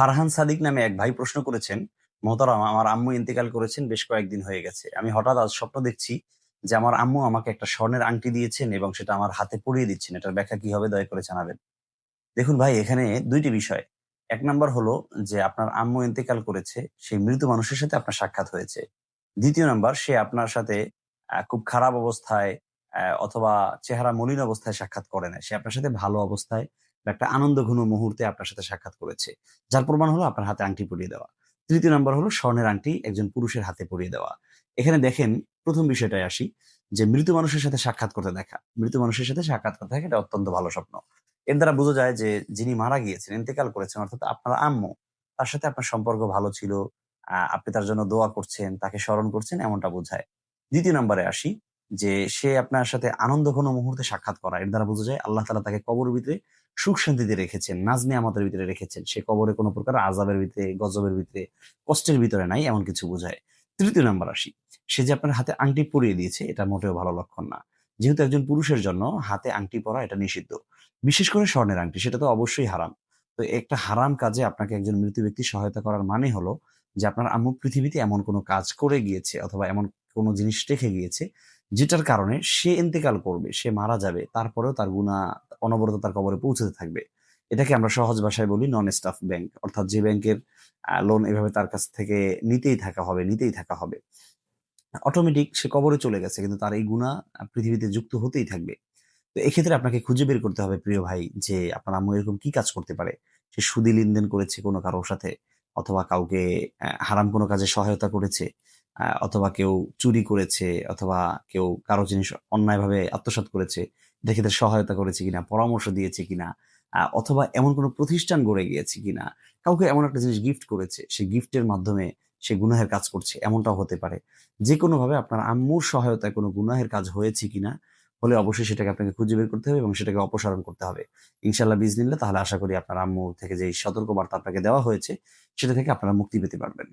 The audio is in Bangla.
ফারহান সাদিক নামে এক ভাই প্রশ্ন করেছেন, মোহতারাম, আমার আম্মু ইন্তেকাল করেছেন, বেশ কয়েকদিন হয়ে গেছে। আমি হঠাৎ আজ স্বপ্ন দেখছি যে আমার আম্মু আমাকে একটা স্বর্ণের আংটি দিয়েছেন এবং সেটা আমার হাতে পরিয়ে দিচ্ছেন। এটার ব্যাখ্যা কি হবে? দয়া করে জানাবেন। দেখুন ভাই, এখানে দুইটি বিষয়। এক নাম্বার হলো যে আপনার আম্মু ইন্তেকাল করেছে, সেই মৃত মানুষের সাথে আপনার সাক্ষাৎ হয়েছে। দ্বিতীয় নাম্বার, সে আপনার সাথে খুব খারাপ অবস্থায় অথবা চেহারা মলিন অবস্থায় সাক্ষাৎ করে না সে আপনার সাথে ভালো অবস্থায় বা একটা আনন্দ ঘন মুহূর্তে আপনার সাথে সাক্ষাৎ করেছে। যার প্রমাণ হলো আপনার হাতে আংটি পরিয়ে দেওয়া। তৃতীয় নাম্বার হলো স্বর্ণের আংটি একজন পুরুষের হাতে পরিয়ে দেওয়া। এখানে দেখেন, প্রথম বিষয়টায় আসি যে মৃত মানুষের সাথে সাক্ষাৎ করতে দেখা। মৃত মানুষের সাথে সাক্ষাৎ করতে দেখা এটা অত্যন্ত ভালো স্বপ্ন। এর দ্বারা বোঝা যায় যে যিনি মারা গিয়েছেন, ইন্তেকাল করেছেন, অর্থাৎ আপনার আম্মু, তার সাথে আপনার সম্পর্ক ভালো ছিল আপনি তার জন্য দোয়া করছেন, তাকে স্মরণ করছেন, এমনটা বোঝায়। দ্বিতীয় নম্বরে আসি যে সে আপনার সাথে আনন্দ ঘন মুহূর্তে সাক্ষাৎ করা। এর দ্বারা বোঝা যায় আল্লাহ তালা তাকে কবর ভিতরে সুখ শান্তিতে রেখেছেন নাজনে আমাদের ভিতরে রেখেছেন। সে কবরে কোনো প্রকার আজাবের ভিতরে, গজবের ভিতরে, কষ্টের ভিতরে নাই, এমন কিছু বোঝায়। তৃতীয় নাম্বার আসি, সে যে আপনার হাতে আংটি পরিয়ে দিয়েছে, এটা মোটেও ভালো লক্ষণ না। যেহেতু একজন পুরুষের জন্য হাতে আংটি পরা এটা নিষিদ্ধ। বিশেষ করে স্বর্ণের আংটি, সেটা তো অবশ্যই হারাম। তো একটা হারাম কাজে আপনাকে একজন মৃত ব্যক্তি সহায়তা করার মানে হলো যে আপনার আম্মু পৃথিবীতে এমন কোনো কাজ করে গিয়েছে অথবা এমন কোনো জিনিস রেখে গিয়েছে যেটার কারণে সে ইন্তেকাল করবে, সে মারা যাবে, তারপরেও তার গুণা অনবরত তার কবরে পৌঁছতে থাকবে। এটাকে আমরা সহজ ভাষায় বলি নন স্টাফ ব্যাংক অর্থাৎ যে ব্যাংকের লোন এভাবে তার কাছ থেকে নিতেই থাকা হবে, নিতেই থাকা হবে। অটোমেটিক সে কবরে চলে গেছে, কিন্তু তার এই গুণা পৃথিবীতে যুক্ত হতেই থাকবে। তো এক্ষেত্রে আপনাকে খুঁজে বের করতে হবে প্রিয় ভাই যে আপনার আম্মু এরকম কি কাজ করতে পারে? সে সুদি লেনদেন করেছে কোনো কারোর সাথে, অথবা কাউকে হারাম কোনো কাজে সহায়তা করেছে। অথবা কেউ চুরি করেছে, অথবা কেউ কারও জিনিস অন্যায়ভাবে আত্মসাৎ করেছে ক্ষেত্রে সহায়তা করেছে কিনা, পরামর্শ দিয়েছে কিনা অথবা এমন কোনো প্রতিষ্ঠান গড়ে গিয়েছে কিনা, কাউকে এমন একটা জিনিস গিফট করেছে সে গিফটের মাধ্যমে সে গুনাহের কাজ করছে, এমনটাও হতে পারে। যে কোনোভাবে আপনার আম্মুর সহায়তায় কোনো গুনাহের কাজ হয়েছে কিনা, হলে অবশ্যই সেটাকে আপনাকে খুঁজে বের করতে হবে এবং সেটাকে অপসারণ করতে হবে। ইনশাল্লাহ বীজ নিলে তাহলে আশা করি আপনার আম্মু থেকে যে সতর্ক বার্তা আপনাকে দেওয়া হয়েছে, সেটা থেকে আপনারা মুক্তি পেতে পারবেন।